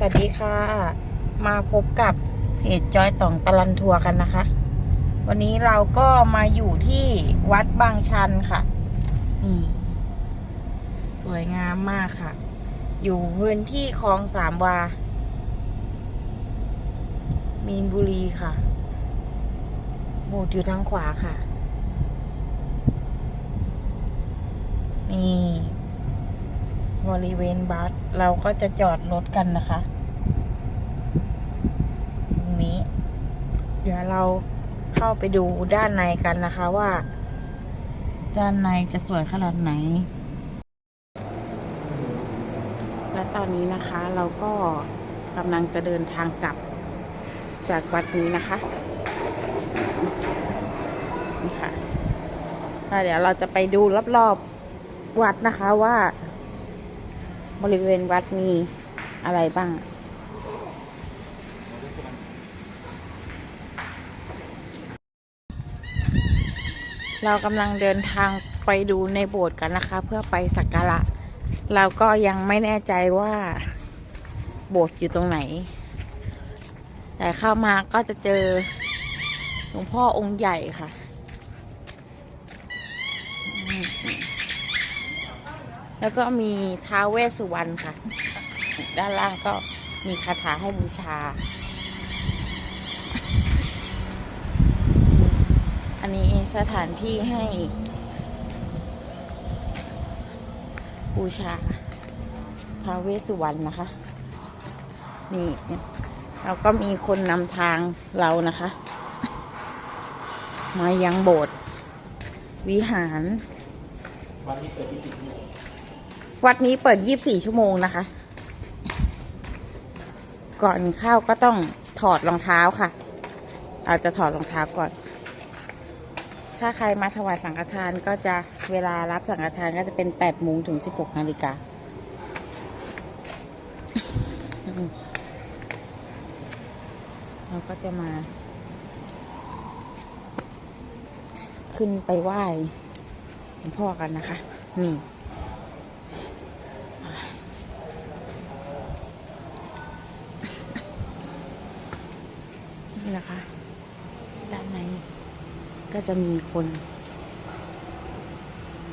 สวัสดีค่ะ มาพบกับเพจจอยต่องตะลันทัวร์กันนะคะ วันนี้เราก็มาอยู่ที่วัดบางชันค่ะ นี่ สวยงามมากค่ะ อยู่พื้นที่คลองสามวา มีนบุรีค่ะโบสถ์อยู่ทางขวาค่ะ นี่ บริเวณบัสเราก็จะจอดรถกันนะคะ ตรงนี้ เดี๋ยวเราเข้าไปดูด้านในกันนะคะว่า ด้านในจะสวยขนาดไหน และตอนนี้นะคะเราก็กำลังจะเดินทางกลับจากวัดนี้นะคะนี่ค่ะเดี๋ยวเราจะไปดูรอบๆวัดนะคะว่า บริเวณวัดมีอะไรบ้างเรากำลังเดินทางไปดูในโบสถ์กันนะคะ เพื่อไปสักการะ เราก็ยังไม่แน่ใจว่า โบสถ์อยู่ตรงไหน แต่เข้ามาก็จะเจอหลวงพ่อองค์ใหญ่ค่ะ แล้วก็มีท้าเวสสุวรรณค่ะ ด้านล่างก็มีคาถาให้บูชา อันนี้สถานที่ให้บูชาท้าเวสสุวรรณนะคะ นี่เราก็มีคนนำทางเรานะคะ มายังโบสถ์วิหารวัด วัดนี้เปิด 24 ชั่วโมงนะคะ ก่อนเข้าก็ต้องถอดรองเท้าค่ะ เราจะถอดรองเท้าก่อน ถ้าใครมาถวายสังฆทานก็จะเวลารับสังฆทานก็จะเป็น8โมงถึง 16นาฬิกาเราก็จะมา ขึ้นไปไหว้หลวงพ่อกันนะคะ นี่ นี่นะคะ ด้านในก็จะมีคน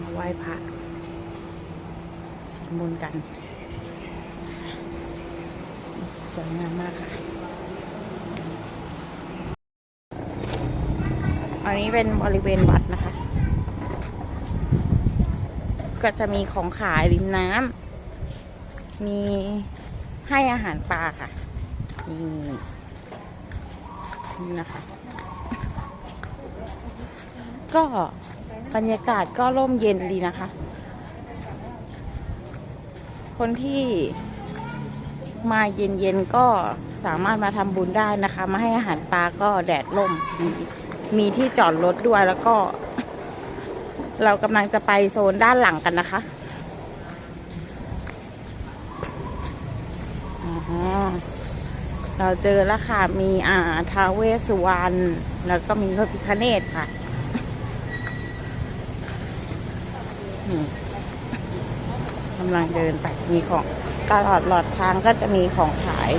มาไหว้พระสวดมนต์กัน สวยงามมากค่ะ อันนี้เป็นบริเวณวัดนะคะ ก็จะมีของขายริมน้ำมีให้อาหารปลาค่ะนี่ นี่นะคะ ก็บรรยากาศก็ร่มเย็นดีนะคะ คนที่มาเย็นๆก็สามารถมาทำบุญได้นะคะ มาให้อาหารปลาก็แดดร่มดีมีที่จอดรถด้วยแล้วก็ เรากำลังจะไปโซนด้านหลังกันนะคะอ๋อ เราเจอแล้วค่ะ มีอ่าท้าเวสุวรรณแล้วก็มีพระพิฆเนศค่ะกำลังเดินไปมีของตลอดหลอดทางก็จะมีของขาย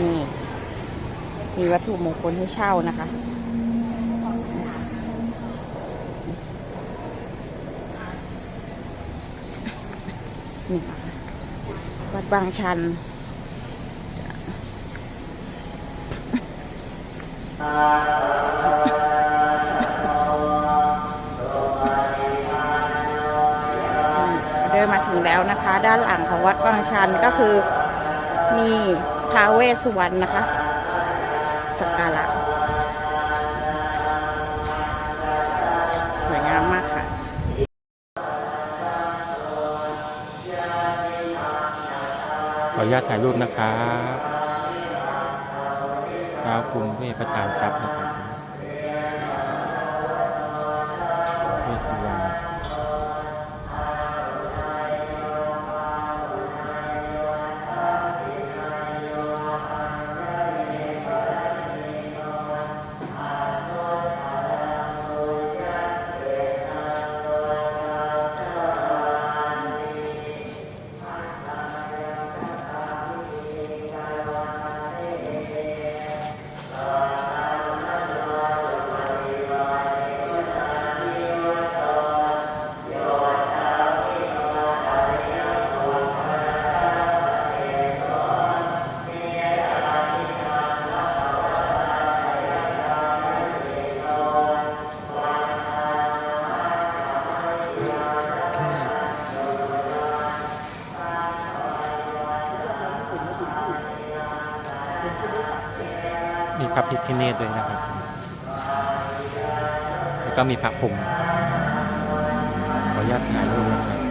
นี่ มีวัตถุมงคลให้เช่านะคะ นี่ค่ะ วัดบางชัน เดินมาถึงแล้วนะคะ ด้านหลังของวัดบางชันก็คือมีท้าเวสุวรรณนะคะสักการะสวยงามมากค่ะ ขออนุญาตถ่ายรูปนะครับ ช้ากรุงเวชประธานทรัพย์นะครับ พระพิฆเนศด้วยนะครับ แล้วก็มีพระพรหมขออนุญาตถ่ายรูปนะครับ